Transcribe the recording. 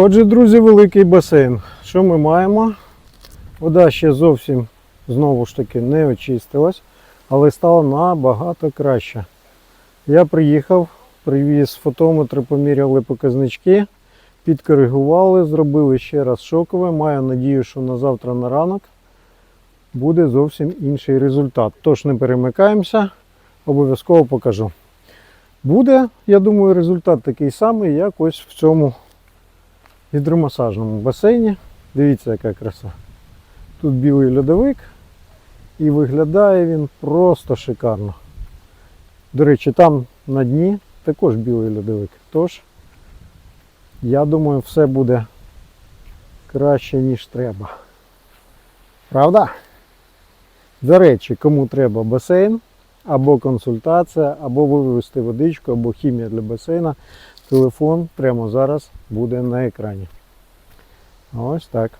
Отже, друзі, великий басейн. Що ми маємо? Вода ще зовсім знову ж таки не очистилась, але стало набагато краще. Я приїхав, привіз фотометри, поміряли показнички, підкоригували, зробили ще раз шокове. Маю надію, що на завтра на ранок буде зовсім інший результат. Тож не перемикаємося, обов'язково покажу. Буде, я думаю, результат такий самий, як ось в цьому гідромасажному басейні. Дивіться, яка краса. Тут білий льодовик і виглядає він просто шикарно. До речі, там на дні також білий льодовик. Тож, я думаю, все буде краще, ніж треба. Правда? До речі, кому треба басейн, або консультація, або вивести водичку, або хімія для басейна, телефон прямо зараз буде на екрані. Ось так.